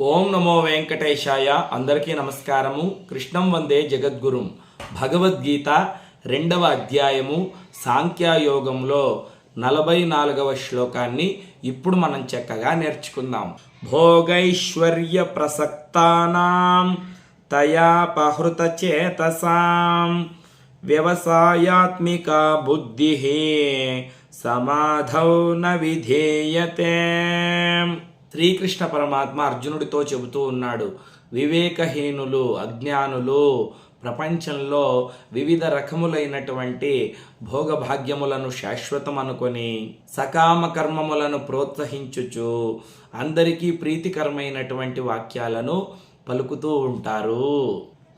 ఓం నమో వెంకటేశాయ. అందరికీ నమస్కారము. కృష్ణం వందే జగద్గురుం. భగవద్గీత రెండవ అధ్యాయము సాంఖ్యయోగంలో నలభై నాలుగవ శ్లోకాన్ని ఇప్పుడు మనం చక్కగా నేర్చుకుందాం. భోగైశ్వర్య ప్రసక్తానాం తయాపహృత చేతసాం. వ్యవసాయాత్మిక బుద్ధి సమాధౌ న విధేయతే. శ్రీకృష్ణ పరమాత్మ అర్జునుడితో చెబుతూ ఉన్నాడు వివేకహీనులు అజ్ఞానులు ప్రపంచంలో వివిధ రకములైనటువంటి భోగభాగ్యములను శాశ్వతం అనుకొని సకామ కర్మములను ప్రోత్సహించుచు అందరికీ ప్రీతికరమైనటువంటి వాక్యాలను పలుకుతూ ఉంటారు.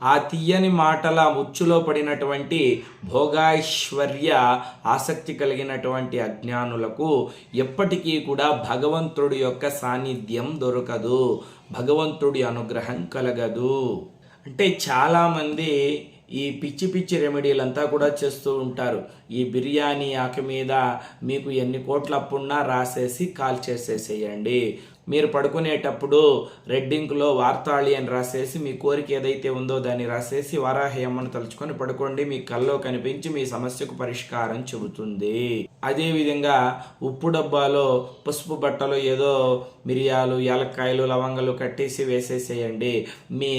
ఆ తీయని మాటల ముచ్చులో పడినటువంటి భోగైశ్వర్య ఆసక్తి కలిగినటువంటి అజ్ఞానులకు ఎప్పటికీ కూడా భగవంతుడి యొక్క సాన్నిధ్యం దొరకదు. భగవంతుడి అనుగ్రహం కలగదు. అంటే చాలామంది ఈ పిచ్చి పిచ్చి రెమెడీలంతా కూడా చేస్తూ ఉంటారు. ఈ బిర్యానీ ఆకు మీద మీకు ఎన్ని కోట్ల అప్పున్నా రాసేసి కాల్ చేసేసేయండి మీరు పడుకునేటప్పుడు రెడ్డింగ్లో వార్తాళి అని రాసేసి మీ కోరిక ఏదైతే ఉందో దాన్ని రాసేసి వారాహేమను తలుచుకొని పడుకోండి. మీ కల్లో కనిపించి మీ సమస్యకు పరిష్కారం చెబుతుంది. అదేవిధంగా ఉప్పు డబ్బాలో పసుపు బట్టలో ఏదో మిరియాలు యాలక్కాయలు లవంగాలు కట్టేసి వేసేసేయండి. మీ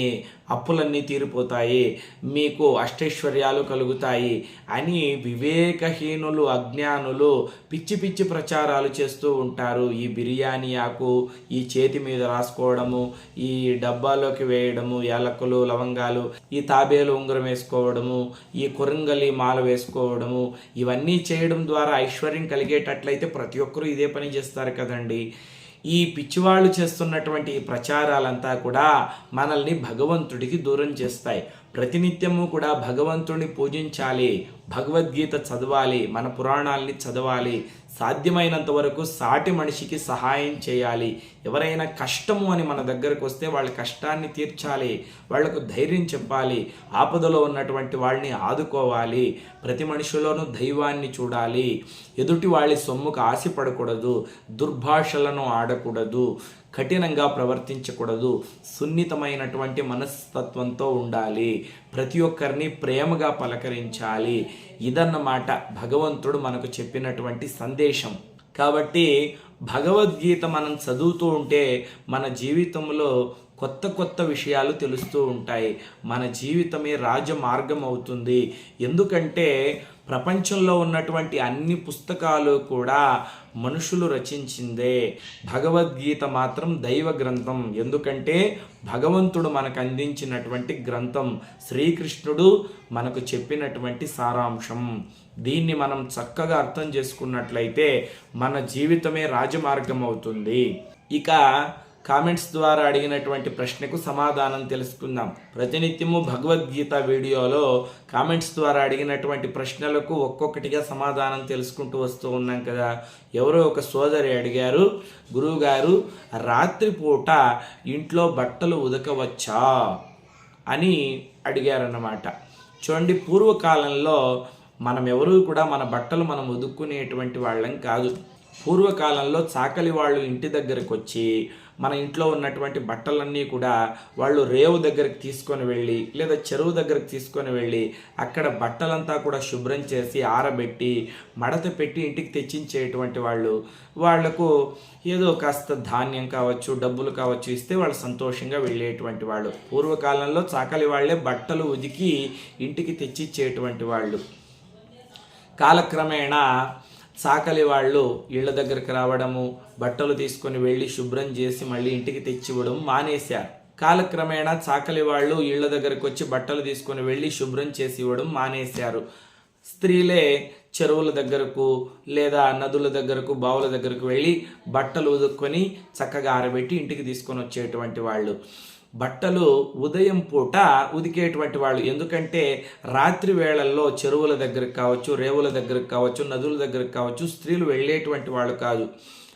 అప్పులన్నీ తీరిపోతాయి. మీకు అష్టైశ్వర్యాలు కలుగుతాయి అని వివేకహీనులు అజ్ఞానులు పిచ్చి పిచ్చి ప్రచారాలు చేస్తూ ఉంటారు. ఈ బిర్యానీ ఆకు ఈ చేతి మీద రాసుకోవడము ఈ డబ్బాలోకి వేయడము యాలకులు లవంగాలు ఈ తాబేలు ఉంగరం వేసుకోవడము ఈ కురంగలి మాల వేసుకోవడము ఇవన్నీ చేయడం ద్వారా ఐశ్వర్యం కలిగేటట్లయితే ప్రతి ఒక్కరూ ఇదే పని చేస్తారు కదండి. ఈ పిచ్చివాళ్ళు చేస్తున్నటువంటి ఈ ప్రచారాలంతా కూడా మనల్ని భగవంతుడికి దూరం చేస్తాయి. ప్రతినిత్యము కూడా భగవంతుడిని పూజించాలి భగవద్గీత చదవాలి మన పురాణాల్ని చదవాలి సాధ్యమైనంత వరకు సాటి మనిషికి సహాయం చేయాలి. ఎవరైనా కష్టము అని మన దగ్గరకు వస్తే వాళ్ళ కష్టాన్ని తీర్చాలి. వాళ్ళకు ధైర్యం చెప్పాలి. ఆపదలో ఉన్నటువంటి వాళ్ళని ఆదుకోవాలి. ప్రతి మనిషిలోనూ దైవాన్ని చూడాలి. ఎదుటి వాళ్ళ సొమ్ముకు ఆశపడకూడదు. దుర్భాషలను ఆడకూడదు. కఠినంగా ప్రవర్తించకూడదు. సున్నితమైనటువంటి మనస్తత్వంతో ఉండాలి. ప్రతి ఒక్కరిని ప్రేమగా పలకరించాలి. ఇదన్నమాట భగవంతుడు మనకు చెప్పినటువంటి సందేశం. కాబట్టి భగవద్గీత మనం చదువుతూ ఉంటే మన జీవితంలో కొత్త కొత్త విషయాలు తెలుస్తూ ఉంటాయి. మన జీవితమే రాజమార్గం అవుతుంది. ఎందుకంటే ప్రపంచంలో ఉన్నటువంటి అన్ని పుస్తకాలు కూడా మనుషులు రచించిందే. భగవద్గీత మాత్రం దైవ గ్రంథం. ఎందుకంటే భగవంతుడు మనకు అందించినటువంటి గ్రంథం. శ్రీకృష్ణుడు మనకు చెప్పినటువంటి సారాంశం. దీన్ని మనం చక్కగా అర్థం చేసుకున్నట్లయితే మన జీవితమే రాజమార్గం అవుతుంది. ఇక కామెంట్స్ ద్వారా అడిగినటువంటి ప్రశ్నకు సమాధానం తెలుసుకుందాం. ప్రతినిత్యము భగవద్గీత వీడియోలో కామెంట్స్ ద్వారా అడిగినటువంటి ప్రశ్నలకు ఒక్కొక్కటిగా సమాధానం తెలుసుకుంటూ వస్తూ ఉన్నాం కదా. ఎవరో ఒక సోదరి అడిగారు గురువుగారు రాత్రిపూట ఇంట్లో బట్టలు ఉదకవచ్చా? అని అడిగారన్నమాట. చూడండి పూర్వకాలంలో మనం ఎవరూ కూడా మన బట్టలు మనం ఉదుక్కునేటువంటి వాళ్ళం కాదు. పూర్వకాలంలో చాకలి వాళ్ళు ఇంటి దగ్గరకు వచ్చి మన ఇంట్లో ఉన్నటువంటి బట్టలన్నీ కూడా వాళ్ళు రేవు దగ్గరికి తీసుకొని వెళ్ళి లేదా చెరువు దగ్గరికి తీసుకొని వెళ్ళి అక్కడ బట్టలంతా కూడా శుభ్రం చేసి ఆరబెట్టి మడత పెట్టి ఇంటికి తెచ్చించేటువంటి వాళ్ళు వాళ్ళకు ఏదో కాస్త ధాన్యం కావచ్చు డబ్బులు కావచ్చు ఇస్తే వాళ్ళు సంతోషంగా వెళ్ళేటువంటి వాళ్ళు. పూర్వకాలంలో చాకలి వాళ్ళే బట్టలు ఉదికి ఇంటికి తెచ్చిచ్చేటువంటి వాళ్ళు. కాలక్రమేణా చాకలి వాళ్ళు ఇళ్ళ దగ్గరికి రావడము బట్టలు తీసుకొని వెళ్ళి శుభ్రం చేసి మళ్ళీ ఇంటికి తెచ్చివ్వడం మానేశారు. కాలక్రమేణా చాకలి వాళ్ళు ఇళ్ళ దగ్గరకు వచ్చి బట్టలు తీసుకొని వెళ్ళి శుభ్రం చేసి ఇవ్వడం మానేశారు. స్త్రీలే చెరువుల దగ్గరకు లేదా నదుల దగ్గరకు బావుల దగ్గరకు వెళ్ళి బట్టలు ఉదుక్కొని చక్కగా ఆరబెట్టి ఇంటికి తీసుకొని వచ్చేటువంటి వాళ్ళు. బట్టలు ఉదయం పూట ఉదికేటువంటి వాళ్ళు. ఎందుకంటే రాత్రి వేళల్లో చెరువుల దగ్గరకు కావచ్చు రేవుల దగ్గరకు కావచ్చు నదుల దగ్గరకు కావచ్చు స్త్రీలు వెళ్ళేటువంటి వాళ్ళు కాదు.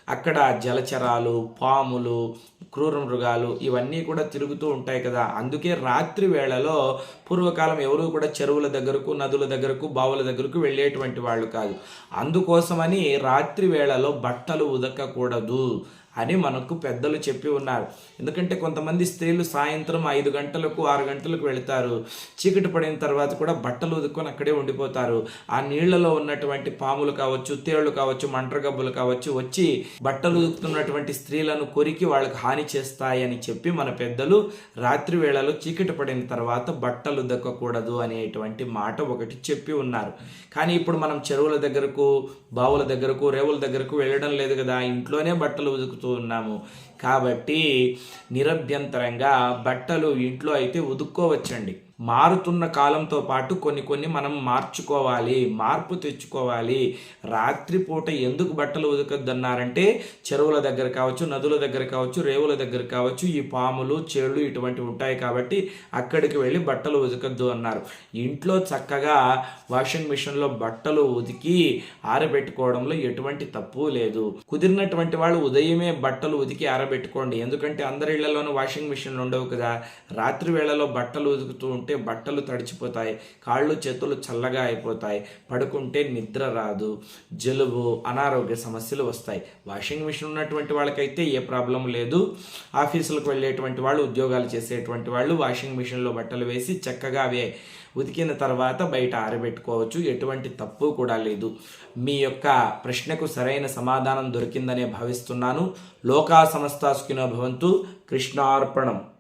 అక్కడ జలచరాలు పాములు క్రూర మృగాలు ఇవన్నీ కూడా తిరుగుతూ ఉంటాయి కదా. అందుకే రాత్రి వేళలో పూర్వకాలం ఎవరూ కూడా చెరువుల దగ్గరకు నదుల దగ్గరకు బావుల దగ్గరకు వెళ్ళేటువంటి వాళ్ళు కాదు. అందుకోసమని రాత్రి వేళలో బట్టలు ఉదకకూడదు. అని మనకు పెద్దలు చెప్పి ఉన్నారు. ఎందుకంటే కొంతమంది స్త్రీలు సాయంత్రం ఐదు గంటలకు ఆరు గంటలకు వెళతారు. చీకటి పడిన తర్వాత కూడా బట్టలు ఉదుక్కొని అక్కడే ఉండిపోతారు. ఆ నీళ్ళలో ఉన్నటువంటి పాములు కావచ్చు తేళ్ళు కావచ్చు మంట్రగబ్బులు కావచ్చు వచ్చి బట్టలు ఉదుకుతున్నటువంటి స్త్రీలను కొరికి వాళ్ళకి హాని చేస్తాయని చెప్పి మన పెద్దలు రాత్రి వేళలో చీకటి పడిన తర్వాత బట్టలు దక్కకూడదు అనేటువంటి మాట ఒకటి చెప్పి ఉన్నారు. కానీ ఇప్పుడు మనం చెరువుల దగ్గరకు బావుల దగ్గరకు రేవుల దగ్గరకు వెళ్ళడం లేదు కదా. ఇంట్లోనే బట్టలు todo en Namo కాబట్టి నిరభ్యంతరంగా బట్టలు ఇంట్లో అయితే ఉదుక్కోవచ్చండి మారుతున్న కాలంతో పాటు కొన్ని కొన్ని మనం మార్చుకోవాలి మార్పు తెచ్చుకోవాలి. రాత్రిపూట ఎందుకు బట్టలు ఉదకద్దన్నారంటే చెరువుల దగ్గర కావచ్చు నదుల దగ్గర కావచ్చు రేవుల దగ్గర కావచ్చు ఈ పాములు చేళ్ళు ఇటువంటివి ఉంటాయి కాబట్టి అక్కడికి వెళ్ళి బట్టలు ఉదకద్దు అన్నారు. ఇంట్లో చక్కగా వాషింగ్ మిషన్లో బట్టలు ఉతికి ఆరబెట్టుకోవడంలో ఎటువంటి తప్పు లేదు. కుదిరినటువంటి వాళ్ళు ఉదయమే బట్టలు ఉతికి పెట్టుకోండి. ఎందుకంటే అందరి ఇళ్ళలోనూ వాషింగ్ మిషన్లు ఉండవు కదా. రాత్రి వేళలో బట్టలు ఉతుకుతూ ఉంటే బట్టలు తడిచిపోతాయి. కాళ్ళు చేతులు చల్లగా అయిపోతాయి. పడుకుంటే నిద్ర రాదు. జలుబు అనారోగ్య సమస్యలు వస్తాయి. వాషింగ్ మిషన్ ఉన్నటువంటి వాళ్ళకైతే ఏ ప్రాబ్లం లేదు. ఆఫీసులకు వెళ్ళేటువంటి వాళ్ళు ఉద్యోగాలు చేసేటువంటి వాళ్ళు వాషింగ్ మిషన్లో బట్టలు వేసి చక్కగా అవే ఉతికిన తర్వాత బయట ఆరబెట్టుకోవచ్చు. ఎటువంటి తప్పు కూడా లేదు. మీ యొక్క ప్రశ్నకు సరైన సమాధానం దొరికిందనే భావిస్తున్నాను. లోకా సమస్త సుఖినో భవంతు కృష్ణార్పణం.